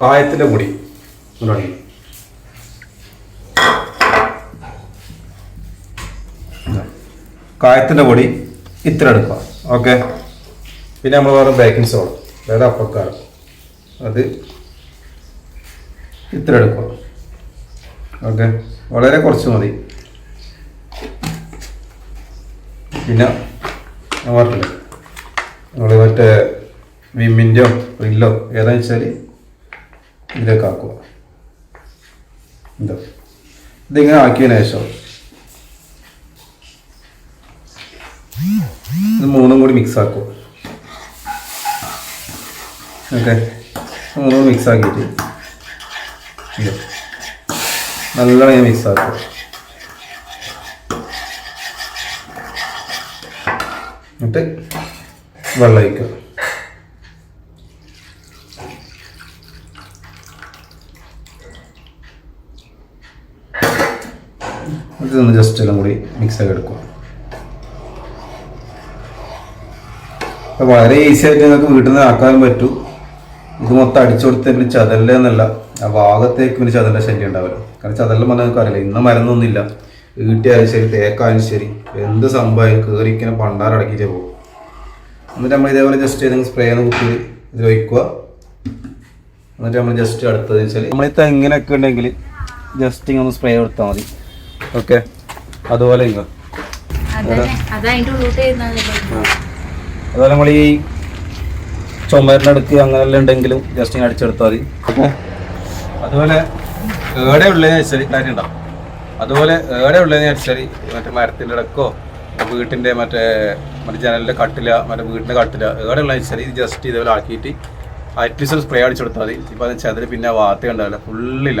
കായത്തിന്റെ പൊടി ഇങ്ങോട്ട് കായത്തിന്റെ പൊടി ഇത്ര എടുക്കുക. ഓക്കെ പിന്നെ നമ്മൾ വേറെ ബേക്കിംഗ് സോഡ അതായത് അപ്പക്കാരം. അത് ഇത്ര എടുക്കുക. ഓക്കെ വളരെ കുറച്ച് മതി. പിന്നെ പറഞ്ഞില്ലേ? നമ്മൾ മറ്റേ വിമ്മിന്റെയോ പ്രില്ലോ ഏതാണെന്ന് വെച്ചാൽ ഇതിലേക്ക് ആക്കുക എന്താ ഇതിങ്ങനെ ആക്കിയതിന് ശേഷം ഇത് മൂന്നും കൂടി മിക്സ് ആക്കുക. ഓക്കെ? മൂന്നും മിക്സ് ആക്കിയിട്ട് നല്ലോണം ഞാൻ മിക്സ് ആക്കുക. എന്നിട്ട് വെള്ളം ഒഴിക്കുക ഇതൊന്ന് ജസ്റ്റ് എല്ലാം കൂടി മിക്സ് ആക്കി എടുക്കുക. അപ്പോൾ വളരെ ഈസി ആയിട്ട് നിങ്ങൾക്ക് വീട്ടിൽ നിന്ന് ആക്കാനും പറ്റും. ഇത് മൊത്തം അടിച്ചു കൊടുത്തതിന് ചതല്ല എന്നല്ല ആ ഭാഗത്തേക്ക് പിന്നെ ചതലിന്റെ ശല്യം ഉണ്ടാവില്ല. കാരണം ചതലെന്ന് പറഞ്ഞാൽ നിങ്ങൾക്ക് അറിയില്ല ഇന്ന് മരുന്നൊന്നുമില്ല. വീട്ടിയാലും ശരി തേക്കായാലും ശരി എന്ത് സംഭവം കയറിക്കുന്ന പണ്ടാരടക്കിയിട്ടേ പോകും. എന്നിട്ട് നമ്മൾ ഇതേപോലെ ജസ്റ്റ് ചെയ്ത് സ്പ്രേ ഒന്ന് കുത്തി ഇതിൽ ഒഴിക്കുക. എന്നിട്ട് നമ്മൾ ജസ്റ്റ് അടുത്തത് വെച്ചാൽ നമ്മൾ ഈ തെങ്ങിനൊക്കെ ഉണ്ടെങ്കിൽ ജസ്റ്റ് ഇങ്ങനെ ഒന്ന് സ്പ്രേ കൊടുത്താൽ മതി. ഓക്കെ. അതുപോലെ ഇങ്ങ. അതുപോലെ നമ്മൾ ഈ ചുമരിനടുക്ക് അടുക്ക് അങ്ങനെല്ലാം ഉണ്ടെങ്കിലും ജസ്റ്റ് ഇങ്ങനെ അടിച്ചെടുത്താൽ മതി. ഓക്കെ അതുപോലെ ഏടെ ഉള്ളതെന്ന് വെച്ചാൽ കാര്യം ഉണ്ടാവും അതുപോലെ ഏടെ ഉള്ളതെന്ന് വെച്ചാൽ മറ്റേ മരത്തിന്റെ ഇടക്കോ വീട്ടിന്റെ മറ്റേ മറ്റേ ജനലിന്റെ കട്ടില മറ്റേ വീടിന്റെ കട്ടില ഏടെ ഉള്ളതെന്ന് വെച്ചാൽ ഇത് ജസ്റ്റ് ഇതേപോലെ ആക്കിയിട്ട് അറ്റ്ലീസ്റ്റ് സ്പ്രേ അടിച്ചെടുത്താൽ മതി. ഇപ്പം അത് ചെതൽ പിന്നെ വാർത്ത ഉണ്ടാവില്ല ഫുള്ളില്ല